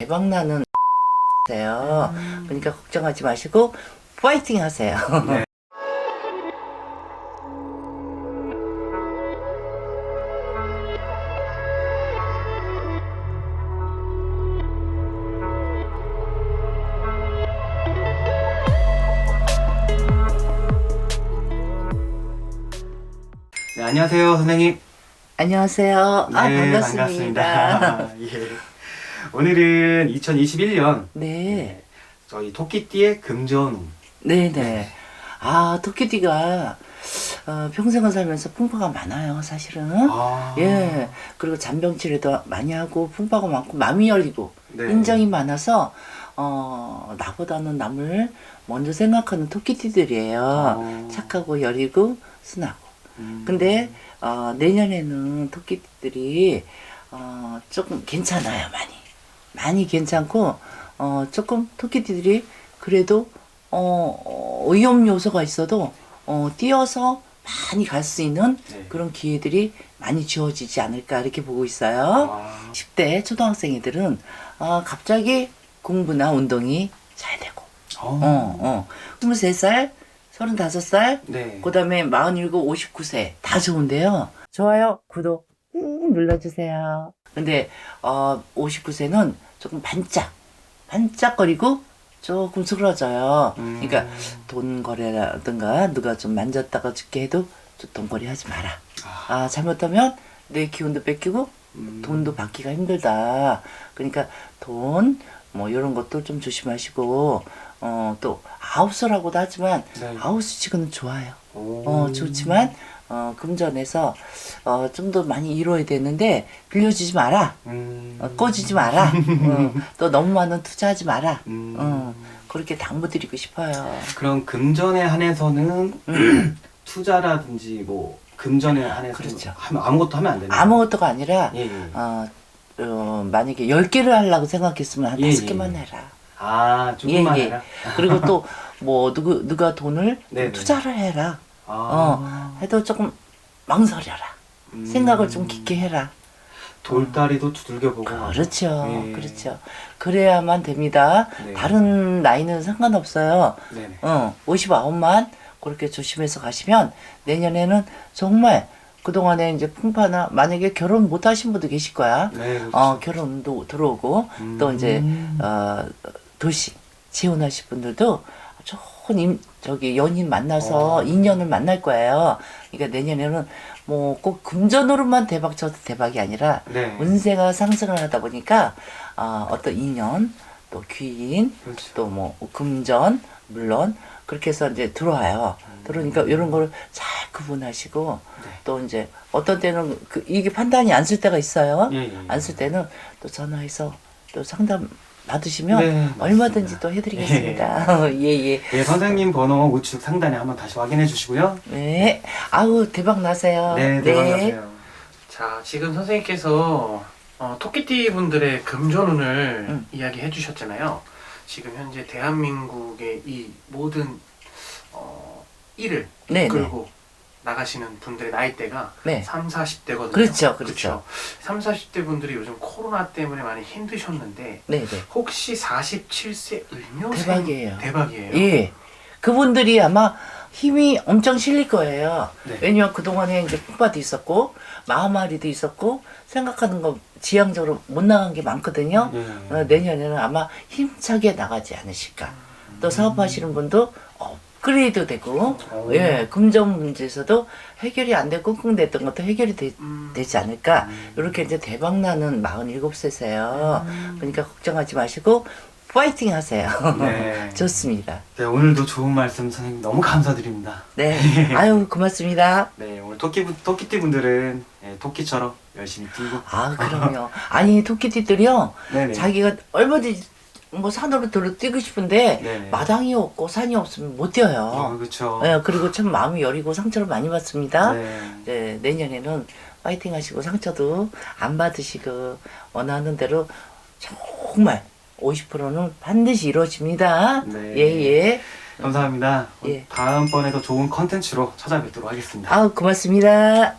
대박나는 세요. 그러니까 걱정하지 마시고 파이팅 하세요. 네. 네, 안녕하세요, 선생님. 안녕하세요. 아, 네, 반갑습니다. 반갑습니다. 예. 오늘은 2021년 네. 저희 토끼띠의 금전운. 네네. 아, 토끼띠가 어, 평생을 살면서 풍파가 많아요, 사실은. 아. 예. 그리고 잔병 치료도 많이 하고 풍파가 많고 마음이 열리고 네. 인정이 많아서 어, 나보다는 남을 먼저 생각하는 토끼띠들이에요. 어. 착하고 여리고 순하고. 음. 근데 어, 내년에는 토끼들이 어, 조금 괜찮아요 많이 많이 괜찮고 어, 조금 토끼들이 그래도 어, 어, 위험 요소가 있어도 어, 뛰어서 많이 갈 수 있는 네. 그런 기회들이 많이 주어지지 않을까 이렇게 보고 있어요. 아. 10대 초등학생이들은 어, 갑자기 공부나 운동이 잘 되고 어. 어, 어. 23살, 35살, 네. 그 다음에 47, 59세 다 좋은데요. 좋아요, 구독 꾹 눌러주세요. 근데 어, 59세는 조금 반짝, 반짝거리고 조금 수그러져요. 음. 그러니까 돈 거래라든가 누가 좀 만졌다가 죽게 해도 좀 돈거리 하지 마라. 아. 아 잘못하면 내 기운도 뺏기고 음. 돈도 받기가 힘들다. 그러니까 돈 뭐 이런 것도 좀 조심하시고 어 또 아웃소라고도 하지만 네. 아웃수치고는 좋아요. 오. 어 좋지만 어 금전에서 어 좀 더 많이 이루어야 되는데 빌려주지 마라. 음. 어, 꺼지지 마라. 어, 또 너무 많은 투자하지 마라. 음. 어, 그렇게 당부드리고 싶어요. 그럼 금전에 한해서는 투자라든지 뭐 금전에 한해서 그렇죠. 하면 아무것도 하면 안 되나요? 아무것도가 아니라 예, 예. 어, 어, 만약에 10개를 하려고 생각했으면 한 예, 다섯 예, 개만 예. 해라. 아 조금만 예, 예. 해라. 그리고 또 뭐 누구 누가 돈을 네, 네. 투자를 해라. 아. 해도 조금 망설여라. 음. 생각을 좀 깊게 해라. 돌다리도 두들겨 보고. 그렇죠. 예. 그렇죠. 그래야만 됩니다. 네. 다른 나이는 상관없어요. 네네. 어, 59만 그렇게 조심해서 가시면 내년에는 정말 그동안에 이제 풍파나 만약에 결혼 못 하신 분도 계실 거야. 네. 그렇죠. 어, 결혼도 들어오고 음. 또 이제 어, 도시 재혼하실 분들도 좋은 임, 저기 연인 만나서 어. 인연을 만날 거예요. 그러니까 내년에는 뭐 꼭 금전으로만 대박 쳐도 대박이 아니라 네. 운세가 상승을 하다 보니까 어, 어떤 인연 또 귀인 그렇죠. 또뭐 금전 물론 그렇게 해서 이제 들어와요. 들어오니까 이런 거를 잘 구분하시고 음. 네. 또 이제 어떤 때는 그 이게 판단이 안 쓸 때가 있어요. 예, 예. 안쓸 때는 또 전화해서 또 상담 받으시면 네, 얼마든지. 또 해드리겠습니다. 예 예. 예, 선생님 번호 우측 상단에 한번 다시 확인해 주시고요. 네. 아우 대박 나세요. 네, 대박나세요. 자, 지금 선생님께서 어, 토끼띠 분들의 금전운을 음. 이야기해 주셨잖아요. 지금 현재 대한민국의 이 모든 어, 일을 네, 네. 이끌고 나가시는 분들의 나이대가 네. 3, 40대거든요. 그렇죠, 그렇죠. 3, 40대 분들이 요즘 코로나 때문에 많이 힘드셨는데 네, 네. 혹시 47세 을묘생 대박이에요. 대박이에요. 예. 그분들이 아마 힘이 엄청 실릴 거예요. 네. 왜냐면 그동안에 이제 풍파도 있었고, 마음앓이도 있었고, 생각하는 거 지향적으로 못 나간 게 많거든요. 예. 어, 내년에는 아마 힘차게 나가지 않으실까. 또 사업하시는 분도 업 그레이드 되고, 오. 예, 금전 문제에서도 해결이 안 되고 끙끙댔던 것도 해결이 되, 음, 지 않을까. 음. 이렇게 이제 대박 나는 47세세요. 그러니까 걱정하지 마시고, 파이팅 하세요. 네. 좋습니다. 네, 오늘도 좋은 말씀 선생님 너무 감사드립니다. 네. 아유, 고맙습니다. 네, 오늘 토끼 토끼띠 분들은 예, 토끼처럼 열심히 뛰고. 아, 그럼요. 아니, 토끼띠들이요. 네네. 자기가 얼마든지 뭐 산으로 들어 뛰고 싶은데 네네. 마당이 없고 산이 없으면 못 뛰어요. 어, 그렇죠. 예, 그리고 참 마음이 여리고 상처를 많이 받습니다. 네. 네, 내년에는 파이팅 하시고 상처도 안 받으시고 원하는 대로 정말 50%는 반드시 이루어집니다. 네. 예, 예. 감사합니다. 예. 다음번에도 좋은 컨텐츠로 찾아뵙도록 하겠습니다. 아우, 고맙습니다.